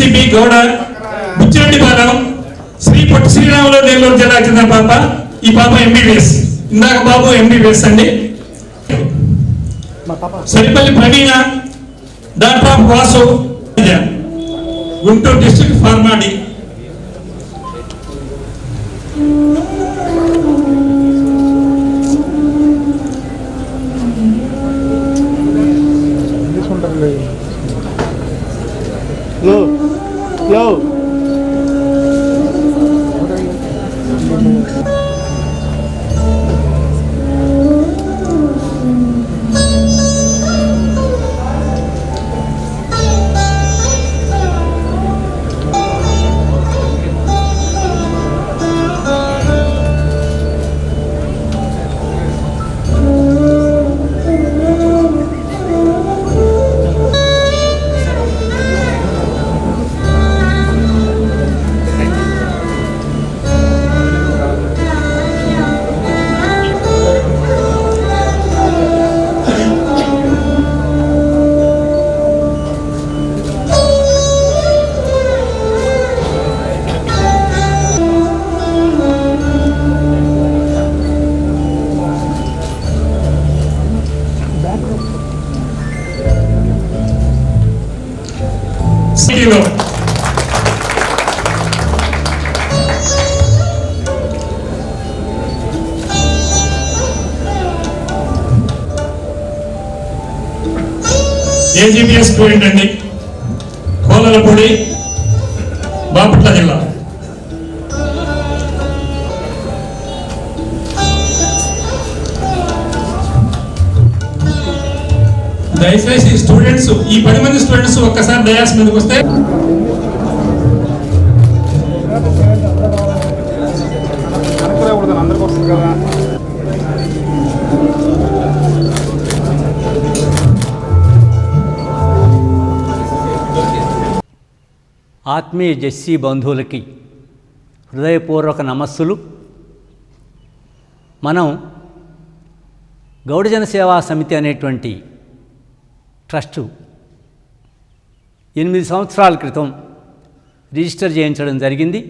DCP Gowda Buchireddy బాలం Sri Potti Sriramulu Nellore జిల్లాకు చెందిన పాప ఈ పాప ఎంబీబీఎస్ ఇందాక బాబు ఎంబీబీఎస్ అండి. Saripalli Praveena doctor of Vasu Guntur district pharm D సిటీలో ఏజీపీఎస్ స్టూడెంట్ అండి కోలలపూడి. స్టూడెంట్స్ ఈ పది మంది స్టూడెంట్స్ ఒక్కసారి డయాస్ మీదకి వస్తే. ఆత్మీయ జెస్సీ బంధువులకి హృదయపూర్వక నమస్సులు. మనం గౌడజన సేవా సమితి అనేటువంటి ట్రస్టు. ఎనిమిది సంవత్సరాల క్రితం రిజిస్టర్ చేయించడం జరిగింది.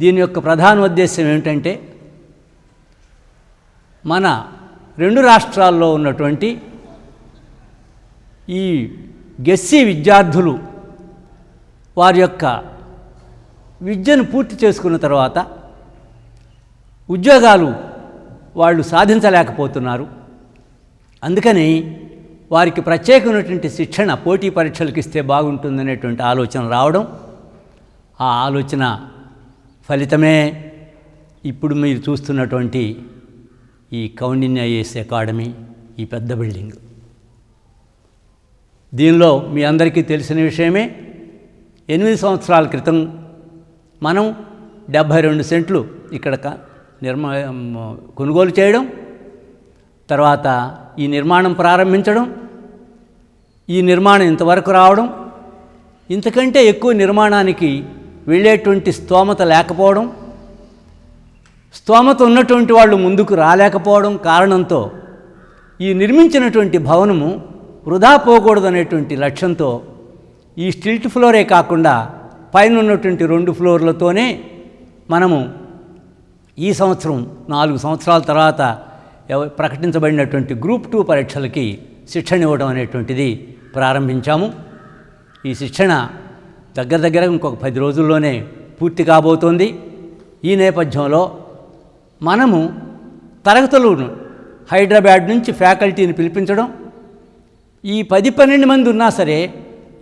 దీని యొక్క ప్రధాన ఉద్దేశం ఏమిటంటే మన రెండు రాష్ట్రాల్లో ఉన్నటువంటి ఈ గెస్సీ విద్యార్థులు వారి యొక్క విద్యను పూర్తి చేసుకున్న తర్వాత ఉద్యోగాలు వాళ్ళు సాధించలేకపోతున్నారు. అందుకని వారికి ప్రత్యేకమైనటువంటి శిక్షణ పోటీ పరీక్షలకు ఇస్తే బాగుంటుందనేటువంటి ఆలోచన రావడం ఆ ఆలోచన ఫలితమే. ఇప్పుడు మీరు చూస్తున్నటువంటి ఈ కౌండిన్య ఐఏఎస్ అకాడమీ ఈ పెద్ద బిల్డింగ్. దీనిలో మీ అందరికీ తెలిసిన విషయమే ఎనిమిది సంవత్సరాల క్రితం మనం డెబ్భై రెండు సెంట్లు ఇక్కడ నిర్మ కొనుగోలు చేయడం తర్వాత ఈ నిర్మాణం ప్రారంభించడం ఈ నిర్మాణం ఇంతవరకు రావడం ఇంతకంటే ఎక్కువ నిర్మాణానికి వెళ్ళేటువంటి స్తోమత లేకపోవడం స్తోమత ఉన్నటువంటి వాళ్ళు ముందుకు రాలేకపోవడం కారణంతో ఈ నిర్మించినటువంటి భవనము వృధా పోకూడదనేటువంటి లక్ష్యంతో ఈ స్టిల్ట్ ఫ్లోరే కాకుండా పైన ఉన్నటువంటి రెండు ఫ్లోర్లతోనే మనము ఈ సంవత్సరం నాలుగు సంవత్సరాల తర్వాత ప్రకటించబడినటువంటి గ్రూప్ టూ పరీక్షలకి శిక్షణ ఇవ్వడం అనేటువంటిది ప్రారంభించాము. ఈ శిక్షణ దగ్గర దగ్గర ఇంకొక పది రోజుల్లోనే పూర్తి కాబోతోంది. ఈ నేపథ్యంలో మనము తరగతులను హైదరాబాద్ నుంచి ఫ్యాకల్టీని పిలిపించడం ఈ పది పన్నెండు మంది ఉన్నా సరే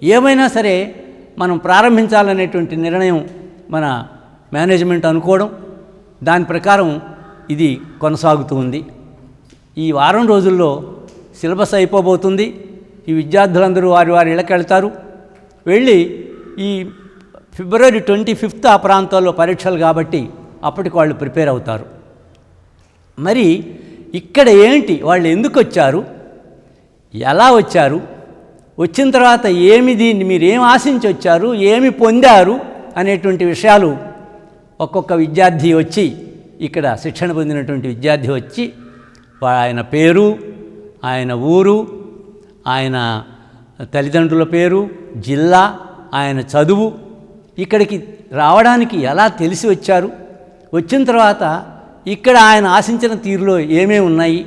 ఏమైనా సరే మనం ప్రారంభించాలనేటువంటి నిర్ణయం మన మేనేజ్మెంట్ అనుకోవడం దాని ప్రకారం ఇది కొనసాగుతూ ఉంది. ఈ వారం రోజుల్లో సిలబస్ అయిపోబోతుంది. ఈ విద్యార్థులందరూ వారి వారి ఇళ్ళకి వెళ్తారు. వెళ్ళి ఈ ఫిబ్రవరి ట్వంటీ ఫిఫ్త్ ఆ ప్రాంతాల్లో పరీక్షలు కాబట్టి అప్పటికి వాళ్ళు ప్రిపేర్ అవుతారు. మరి ఇక్కడ ఏంటి? వాళ్ళు ఎందుకు వచ్చారు? ఎలా వచ్చారు? వచ్చిన తర్వాత ఏమి దీన్ని మీరు ఏం ఆశించి వచ్చారు? ఏమి పొందారు? అనేటువంటి విషయాలు ఒక్కొక్క విద్యార్థి వచ్చి ఇక్కడ శిక్షణ పొందినటువంటి విద్యార్థి వచ్చి ఆయన పేరు ఆయన ఊరు ఆయన తల్లిదండ్రుల పేరు జిల్లా ఆయన చదువు ఇక్కడికి రావడానికి ఎలా తెలిసి వచ్చారు? వచ్చిన తర్వాత ఇక్కడ ఆయన ఆశించిన తీరులో ఏమేమి ఉన్నాయి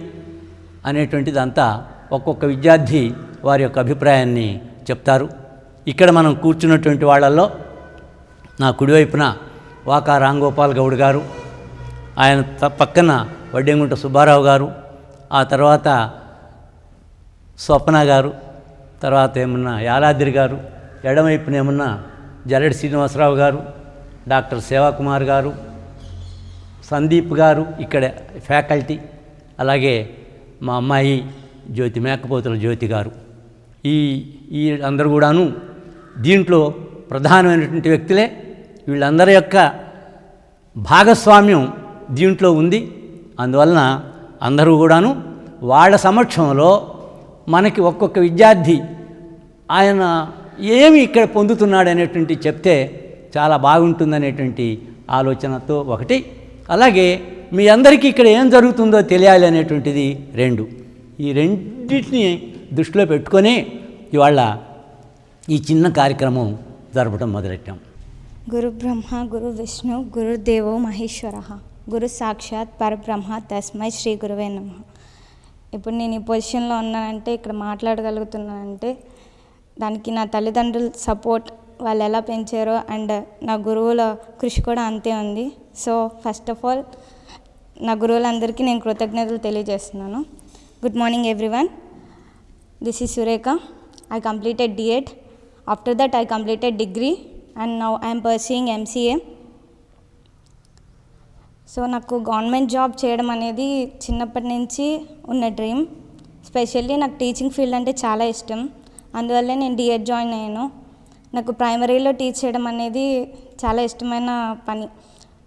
అనేటువంటిదంతా ఒక్కొక్క విద్యార్థి వారి యొక్క అభిప్రాయాన్ని చెప్తారు. ఇక్కడ మనం కూర్చున్నటువంటి వాళ్ళల్లో నా కుడివైపున వాకా రాంగోపాల్ గౌడ్ గారు ఆయన పక్కన వడ్డెంగుంట సుబ్బారావు గారు ఆ తర్వాత స్వప్న గారు తర్వాత ఏమన్నా యాలాద్రి గారు ఎడమవైపున ఏమన్నా జల్లెడి శ్రీనివాసరావు గారు డాక్టర్ సేవాకుమార్ గారు సందీప్ గారు ఇక్కడ ఫ్యాకల్టీ అలాగే మా అమ్మాయి జ్యోతి మేకపోతుల జ్యోతి గారు. ఈ ఈ అందరూ కూడాను దీంట్లో ప్రధానమైనటువంటి వ్యక్తులే. వీళ్ళందరి యొక్క భాగస్వామ్యం దీంట్లో ఉంది. అందువలన అందరూ కూడాను వాళ్ళ సమక్షంలో మనకి ఒక్కొక్క విద్యార్థి ఆయన ఏమి ఇక్కడ పొందుతున్నాడు అనేటువంటి చెప్తే చాలా బాగుంటుందనేటువంటి ఆలోచనతో ఒకటి. అలాగే మీ అందరికీ ఇక్కడ ఏం జరుగుతుందో తెలియాలి అనేటువంటిది రెండు. ఈ రెండింటిని దృష్టిలో పెట్టుకొని ఇవాళ ఈ చిన్న కార్యక్రమం జరపడం మొదలెట్టాం. గురు బ్రహ్మ గురు విష్ణు గురుదేవో మహేశ్వర. గురు సాక్షాత్ పరబ్రహ్మ తస్మై శ్రీ గురువే నమ. ఇప్పుడు నేను ఈ పొజిషన్లో ఉన్నానంటే ఇక్కడ మాట్లాడగలుగుతున్నానంటే దానికి నా తల్లిదండ్రుల సపోర్ట్ వాళ్ళు ఎలా పెంచారో అండ్ నా గురువుల కృషి కూడా అంతే ఉంది. సో ఫస్ట్ ఆఫ్ ఆల్ నా గురువులందరికీ నేను కృతజ్ఞతలు తెలియజేస్తున్నాను. Good morning everyone. This is Surekha I completed D Ed after that I completed degree and now I'm pursuing MCA so నాకు గవర్నమెంట్ జాబ్ చేయడం అనేది చిన్నప్పటి నుంచి ఉన్న డ్రీమ్. స్పెషల్లీ నాకు టీచింగ్ ఫీల్డ్ అంటే చాలా ఇష్టం. అందువల్లే నేను డిఎడ్ జాయిన్ అయ్యాను. నాకు ప్రైమరీలో టీచ్ చేయడం అనేది చాలా ఇష్టమైన పని.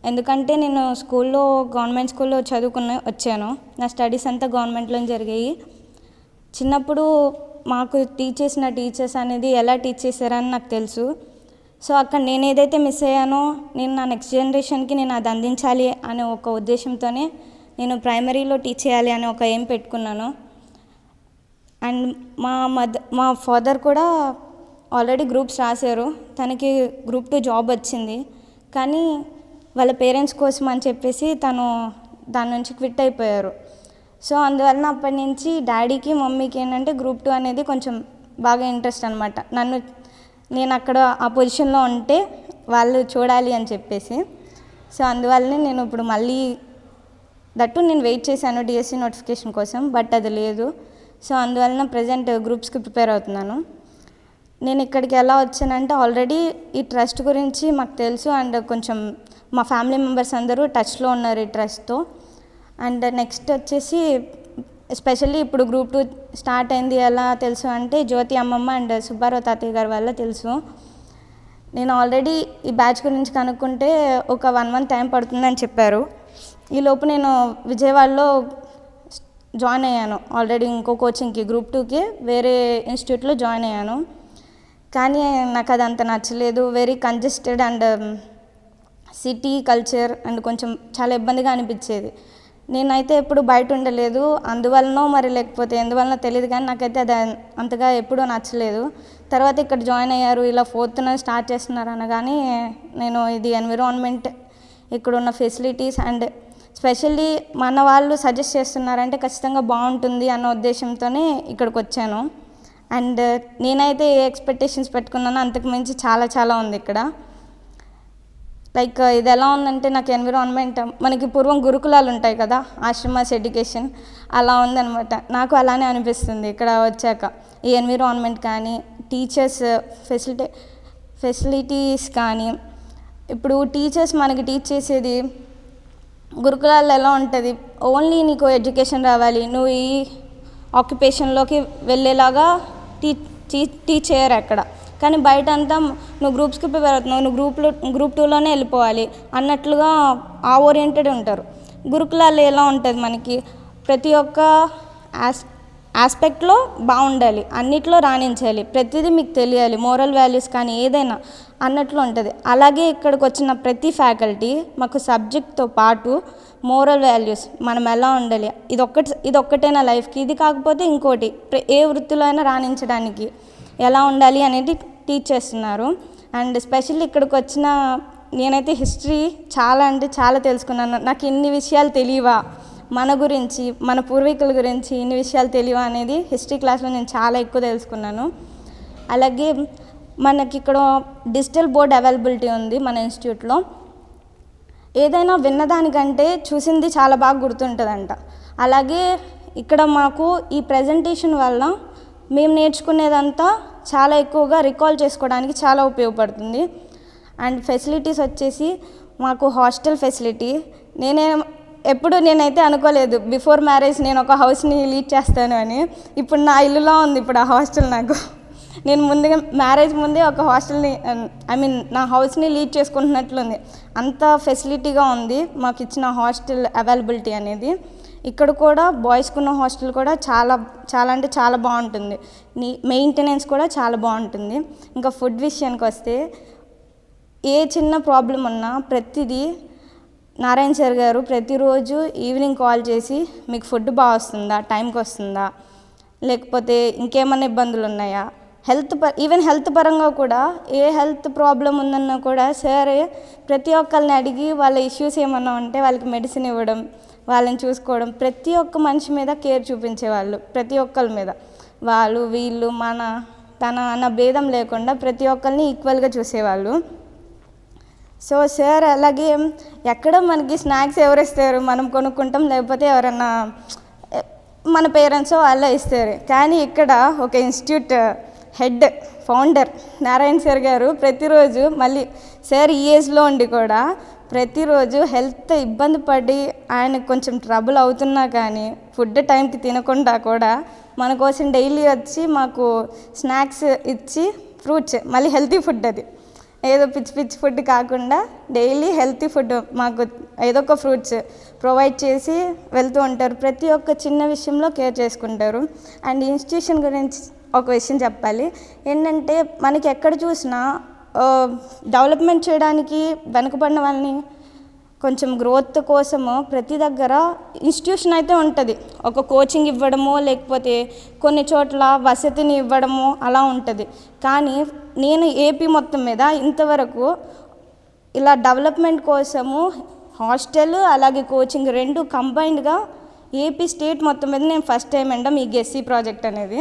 ఎందుకంటే నేను స్కూల్లో గవర్నమెంట్ స్కూల్లో చదువుకుని వచ్చాను. నా స్టడీస్ అంతా గవర్నమెంట్లో జరిగాయి. చిన్నప్పుడు మాకు టీచ్ చేసిన టీచర్స్ అనేది ఎలా టీచ్ చేశారని నాకు తెలుసు. సో అక్కడ నేను ఏదైతే మిస్ అయ్యానో నేను నా నెక్స్ట్ జనరేషన్కి నేను అది అందించాలి అనే ఒక ఉద్దేశంతోనే నేను ప్రైమరీలో టీచ్ చేయాలి అనే ఒక ఎయిమ్ పెట్టుకున్నాను. అండ్ మా మదర్ మా ఫాదర్ కూడా ఆల్రెడీ గ్రూప్స్ రాశారు. తనకి గ్రూప్ టూ జాబ్ వచ్చింది. కానీ వాళ్ళ పేరెంట్స్ కోసం అని చెప్పేసి తను దాని నుంచి క్విట్ అయిపోయారు. సో అందువలన అప్పటి నుంచి డాడీకి మమ్మీకి ఏంటంటే గ్రూప్ టూ అనేది కొంచెం బాగా ఇంట్రెస్ట్ అనమాట నన్ను నేను అక్కడ ఆ పొజిషన్లో ఉంటే వాళ్ళు చూడాలి అని చెప్పేసి. సో అందువల్లనే నేను ఇప్పుడు మళ్ళీ దట్టు నేను వెయిట్ చేశాను డిఎస్సి నోటిఫికేషన్ కోసం బట్ అది లేదు. సో అందువలన ప్రజెంట్ గ్రూప్స్కి ప్రిపేర్ అవుతున్నాను. నేను ఇక్కడికి ఎలా వచ్చానంటే ఆల్రెడీ ఈ ట్రస్ట్ గురించి మాకు తెలుసు అండ్ కొంచెం మా ఫ్యామిలీ మెంబర్స్ అందరూ టచ్లో ఉన్నారు ఈ ట్రస్ట్తో. అండ్ నెక్స్ట్ వచ్చేసి ఎస్పెషల్లీ ఇప్పుడు గ్రూప్ టూ స్టార్ట్ అయింది ఎలా తెలుసు అంటే జ్యోతి అమ్మమ్మ అండ్ సుబ్బారావు తాతయ్య గారి వల్ల తెలుసు. నేను ఆల్రెడీ ఈ బ్యాచ్ గురించి కనుక్కుంటే ఒక వన్ మంత్ టైం పడుతుందని చెప్పారు. ఈ లోపు నేను విజయవాడలో జాయిన్ అయ్యాను. ఆల్రెడీ ఇంకో కోచింగ్కి గ్రూప్ టూకి వేరే ఇన్స్టిట్యూట్లో జాయిన్ అయ్యాను. కానీ నాకు అది అంత నచ్చలేదు. Very congested and city culture and కొంచెం చాలా ఇబ్బందిగా అనిపించేది. నేనైతే ఎప్పుడు బయట ఉండలేదు. అందువలనో మరి లేకపోతే ఎందువలనో తెలియదు కానీ నాకైతే అది అంతగా ఎప్పుడూ నచ్చలేదు. తర్వాత ఇక్కడ జాయిన్ అయ్యారు ఇలా ఫోర్త్న స్టార్ట్ చేస్తున్నారు అనగానే నేను ఇది ఎన్విరాన్మెంట్ ఇక్కడ ఉన్న ఫెసిలిటీస్ అండ్ స్పెషల్లీ మన వాళ్ళు సజెస్ట్ చేస్తున్నారంటే ఖచ్చితంగా బాగుంటుంది అన్న ఉద్దేశంతోనే ఇక్కడికి వచ్చాను. అండ్ నేనైతే ఏ ఎక్స్పెక్టేషన్స్ పెట్టుకున్నానో అంతకు మించి చాలా చాలా ఉంది ఇక్కడ. లైక్ ఇది ఎలా ఉందంటే నాకు ఎన్విరాన్మెంట్ మనకి పూర్వం గురుకులాలు ఉంటాయి కదా ఆశ్రమాస్ ఎడ్యుకేషన్ అలా ఉందనమాట నాకు అలానే అనిపిస్తుంది ఇక్కడ వచ్చాక. ఈ ఎన్విరాన్మెంట్ కానీ టీచర్స్ ఫెసిలిటీ ఫెసిలిటీస్ కానీ ఇప్పుడు టీచర్స్ మనకి టీచ్ చేసేది గురుకులాల్లో ఎలా ఉంటుంది? ఓన్లీ నీకు ఎడ్యుకేషన్ రావాలి నువ్వు ఈ ఆక్యుపేషన్లోకి వెళ్ళేలాగా టీ టీ టీచ్ చేయరు అక్కడ. కానీ బయట అంతా నువ్వు గ్రూప్స్కి ప్రిపేర్ అవుతున్నావు నువ్వు గ్రూప్లో గ్రూప్ టూలోనే వెళ్ళిపోవాలి అన్నట్లుగా ఆ ఓరియంటెడ్ ఉంటారు. గురుకులాలు ఎలా ఉంటుంది మనకి? ప్రతి ఒక్క యాస్ ఆస్పెక్ట్లో బాగుండాలి అన్నిట్లో రాణించాలి ప్రతిదీ మీకు తెలియాలి మోరల్ వాల్యూస్ కానీ ఏదైనా అన్నట్లు ఉంటుంది. అలాగే ఇక్కడికి వచ్చిన ప్రతి ఫ్యాకల్టీ మాకు సబ్జెక్ట్తో పాటు మోరల్ వాల్యూస్ మనం ఎలా ఉండాలి? ఇది ఒక్కటి ఇది ఒక్కటేనా లైఫ్కి ఇది కాకపోతే ఇంకోటి ఏ వృత్తిలో అయినా రాణించడానికి. ఎలా ఉండాలి అనేది టీచ్ చేస్తున్నారు. అండ్ స్పెషల్లీ ఇక్కడికి వచ్చిన నేనైతే హిస్టరీ చాలా అంటే చాలా తెలుసుకున్నాను. నాకు ఇన్ని విషయాలు తెలియవా? మన గురించి మన పూర్వీకుల గురించి ఇన్ని విషయాలు తెలియవా అనేది హిస్టరీ క్లాస్లో నేను చాలా ఎక్కువ తెలుసుకున్నాను. అలాగే మనకి ఇక్కడ డిజిటల్ బోర్డ్ అవైలబిలిటీ ఉంది మన ఇన్స్టిట్యూట్లో ఏదైనా విన్నదానికంటే చూసింది చాలా బాగా గుర్తుంటుందంట. అలాగే ఇక్కడ మాకు ఈ ప్రజెంటేషన్ వల్ల మేము నేర్చుకునేదంతా చాలా ఎక్కువగా రికాల్ చేసుకోవడానికి చాలా ఉపయోగపడుతుంది. అండ్ ఫెసిలిటీస్ వచ్చేసి మాకు హాస్టల్ ఫెసిలిటీ నేనే ఎప్పుడు నేనైతే అనుకోలేదు బిఫోర్ మ్యారేజ్ నేను ఒక హౌస్ని లీడ్ చేస్తాను అని. ఇప్పుడు నా ఇల్లులో ఉంది ఇప్పుడు ఆ హాస్టల్ నాకు. నేను ముందుగా మ్యారేజ్ ముందే ఒక హాస్టల్ని ఐ మీన్ నా హౌస్ని లీడ్ చేసుకుంటున్నట్లుంది. అంత ఫెసిలిటీగా ఉంది మాకు ఇచ్చిన హాస్టల్ అవైలబిలిటీ అనేది. ఇక్కడ కూడా బాయ్స్కి ఉన్న హాస్టల్ కూడా చాలా చాలా అంటే చాలా బాగుంటుంది. నీ మెయింటెనెన్స్ కూడా చాలా బాగుంటుంది. ఇంకా ఫుడ్ విషయానికి వస్తే ఏ చిన్న ప్రాబ్లం ఉన్నా ప్రతిదీ నారాయణ సార్ గారు ప్రతిరోజు ఈవినింగ్ కాల్ చేసి మీకు ఫుడ్ బాగా వస్తుందా టైంకి వస్తుందా? లేకపోతే ఇంకేమైనా ఇబ్బందులు ఉన్నాయా? హెల్త్ ప ఈవెన్ హెల్త్ పరంగా కూడా ఏ హెల్త్ ప్రాబ్లం ఉందన్నా కూడా సరే ప్రతి ఒక్కరిని అడిగి వాళ్ళ ఇష్యూస్ ఏమన్నా ఉంటే వాళ్ళకి మెడిసిన్ ఇవ్వడం వాళ్ళని చూసుకోవడం ప్రతి ఒక్క మనిషి మీద కేర్ చూపించేవాళ్ళు ప్రతి ఒక్కరి మీద. వాళ్ళు వీళ్ళు మన తన అన్న భేదం లేకుండా ప్రతి ఒక్కరిని ఈక్వల్గా చూసేవాళ్ళు సో సార్ అలాగే ఎక్కడ మనకి స్నాక్స్ ఎవరు ఇస్తారు? మనం కొనుక్కుంటాం లేకపోతే ఎవరన్నా మన పేరెంట్స్ వాళ్ళే ఇస్తారు. కానీ ఇక్కడ ఒక institute head founder Narayana sir garu ప్రతిరోజు మళ్ళీ సార్ ఈ ఏజ్లో ఉండి కూడా ప్రతిరోజు హెల్త్ ఇబ్బంది పడి ఆయన కొంచెం ట్రబుల్ అవుతున్నా కానీ ఫుడ్ టైంకి తినకుండా కూడా మన కోసం డైలీ వచ్చి మాకు స్నాక్స్ ఇచ్చి ఫ్రూట్స్ మళ్ళీ హెల్తీ ఫుడ్ అది. ఏదో పిచ్చి పిచ్చి ఫుడ్ కాకుండా డైలీ హెల్తీ ఫుడ్ మాకు ఏదో ఒక ఫ్రూట్స్ ప్రొవైడ్ చేసి వెళ్తూ ఉంటారు. ప్రతి ఒక్క చిన్న విషయంలో కేర్ చేసుకుంటారు. అండ్ ఇన్స్టిట్యూషన్ గురించి ఒక విషయం చెప్పాలి. ఏంటంటే మనకి ఎక్కడ చూసినా డెవలప్మెంట్ చేయడానికి వెనుకబడిన వాళ్ళని కొంచెం గ్రోత్ కోసము ప్రతి దగ్గర ఇన్స్టిట్యూషన్ అయితే ఉంటుంది. ఒక కోచింగ్ ఇవ్వడము లేకపోతే కొన్ని చోట్ల వసతిని ఇవ్వడము అలా ఉంటుంది. కానీ నేను ఏపీ మొత్తం మీద ఇంతవరకు ఇలా డెవలప్మెంట్ కోసము హాస్టల్ అలాగే కోచింగ్ రెండు కంబైన్డ్గా ఏపీ స్టేట్ మొత్తం మీద నేను ఫస్ట్ టైం అంటాం ఈ గెస్సీ ప్రాజెక్ట్ అనేది.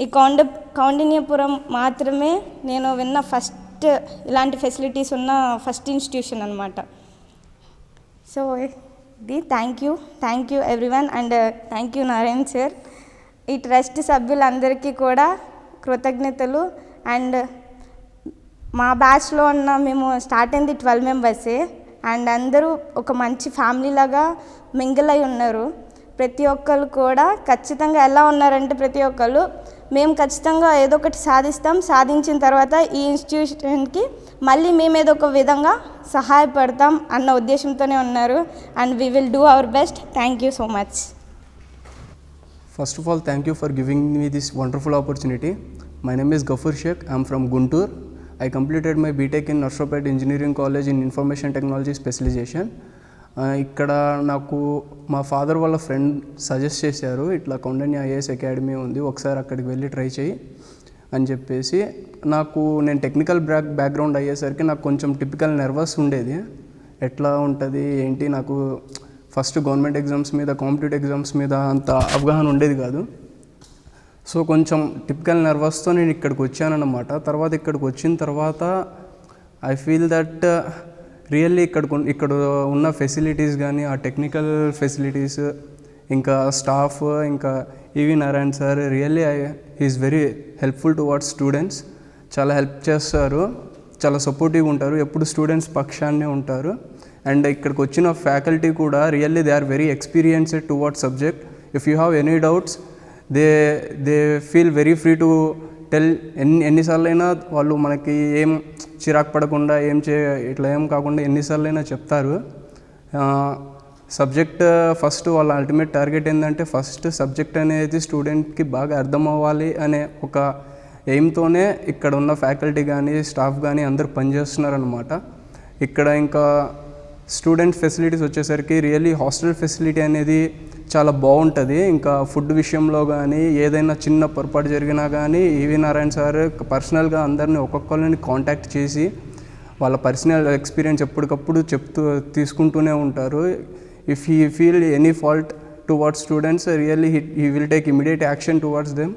ఈ కౌండ కౌండిన్యపురం మాత్రమే నేను విన్న ఫస్ట్ ఇలాంటి ఫెసిలిటీస్ ఉన్న ఫస్ట్ ఇన్స్టిట్యూషన్ అనమాట సో ఇది thank you thank you everyone and thank you Narayan sir ఈ ట్రస్ట్ సభ్యులందరికీ కూడా కృతజ్ఞతలు అండ్ మా బ్యాచ్లో ఉన్న మేము స్టార్ట్ అయింది ట్వెల్వ్ మెంబర్సే అండ్ అందరూ ఒక మంచి ఫ్యామిలీ లాగా మింగిల్ అయి ఉన్నారు. ప్రతి ఒక్కరు కూడా ఖచ్చితంగా ఎలా ఉన్నారంటే ప్రతి ఒక్కరు మేము ఖచ్చితంగా ఏదో ఒకటి సాధిస్తాం. సాధించిన తర్వాత ఈ ఇన్స్టిట్యూషన్కి మళ్ళీ మేము ఏదో ఒక విధంగా సహాయపడతాం అన్న ఉద్దేశంతోనే ఉన్నారు. And we will do our best thank you so much first of all thank you for giving me this wonderful opportunity my name is Gafoor Shaik I'm from Guntur I completed my B Tech in Narsopet engineering college in information technology specialisation ఇక్కడ నాకు మా father వాళ్ళ friend suggest చేశారు ఇట్లా Kaundanya IAS academy ఉంది ఒకసారి అక్కడికి వెళ్ళి ట్రై చేయి అని చెప్పేసి. నాకు నేను టెక్నికల్ బ్యాక్ బ్యాక్గ్రౌండ్ అయ్యేసరికి నాకు కొంచెం టిపికల్ నర్వస్ ఉండేది. ఎట్లా ఉంటుంది ఏంటి నాకు ఫస్ట్ గవర్నమెంట్ ఎగ్జామ్స్ మీద కాంపిటేటివ్ ఎగ్జామ్స్ మీద అంత అవగాహన ఉండేది కాదు. సో కొంచెం టిపికల్ నర్వస్తో నేను ఇక్కడికి వచ్చానన్నమాట. తర్వాత ఇక్కడికి వచ్చిన తర్వాత ఐ ఫీల్ దట్ రియల్లీ ఇక్కడ ఇక్కడ ఉన్న ఫెసిలిటీస్ కానీ ఆ టెక్నికల్ ఫెసిలిటీస్ ఇంకా స్టాఫ్ ఇంకా ఈవి Narayan sir really I is very helpful towards students చాలా హెల్ప్ చేస్తారు. చాలా సపోర్టివ్గా ఉంటారు. ఎప్పుడు స్టూడెంట్స్ పక్షాన్నే ఉంటారు. అండ్ ఇక్కడికి వచ్చిన ఫ్యాకల్టీ కూడా really they are very experienced towards subject if you have any doubts they they feel very free to tell ఎన్ని ఎన్నిసార్లు అయినా వాళ్ళు మనకి ఏం చిరాకు పడకుండా ఏం చే ఇట్లా ఏం కాకుండా ఎన్నిసార్లు అయినా చెప్తారు సబ్జెక్ట్ ఫస్ట్ వాళ్ళ అల్టిమేట్ టార్గెట్ ఏంటంటే ఫస్ట్ సబ్జెక్ట్ అనేది స్టూడెంట్కి బాగా అర్థం అవ్వాలి అనే ఒక ఎయిమ్తోనే ఇక్కడ ఉన్న ఫ్యాకల్టీ కానీ స్టాఫ్ కానీ అందరూ పనిచేస్తున్నారనమాట ఇక్కడ ఇంకా స్టూడెంట్ ఫెసిలిటీస్ వచ్చేసరికి రియల్లీ హాస్టల్ ఫెసిలిటీ అనేది చాలా బాగుంటుంది. ఇంకా ఫుడ్ విషయంలో కానీ ఏదైనా చిన్న పొరపాటు జరిగినా కానీ ఈవి నారాయణ సార్ పర్సనల్గా అందరినీ ఒక్కొక్కరిని కాంటాక్ట్ చేసి వాళ్ళ పర్సనల్ ఎక్స్పీరియన్స్ ఎప్పటికప్పుడు చెప్తూ తీసుకుంటూనే ఉంటారు. If he feel any fault towards students really he will take immediate action towards them.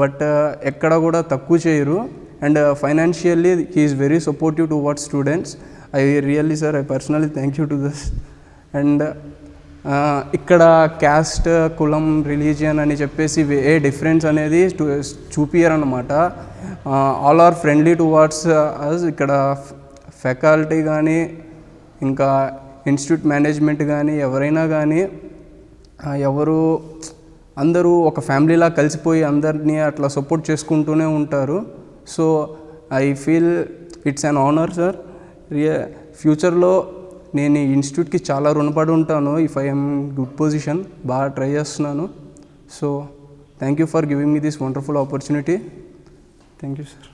But ఎక్కడ కూడా తక్కువ చేయరు. And financially he is very supportive towards students. I really sir I personally thank you to this. And ఇక్కడ caste కులం religion అని చెప్పేసి ఏ difference అనేది చూపియరనమాట all are friendly towards us ఇక్కడ ఫ్యాకల్టీ కానీ ఇంకా ఇన్స్టిట్యూట్ మేనేజ్మెంట్ కానీ ఎవరైనా కానీ ఎవరు అందరూ ఒక ఫ్యామిలీలా కలిసిపోయి అందరినీ అట్లా సపోర్ట్ చేసుకుంటూనే ఉంటారు. So I feel it's an honour sir. రియ ఫ్యూచర్లో నేను ఈ ఇన్స్టిట్యూట్కి చాలా రుణపడి ఉంటాను. ఇఫ్ ఐఎమ్ గుడ్ పొజిషన్ బాగా ట్రై చేస్తున్నాను. So thank you for giving me this wonderful opportunity thank you sir sir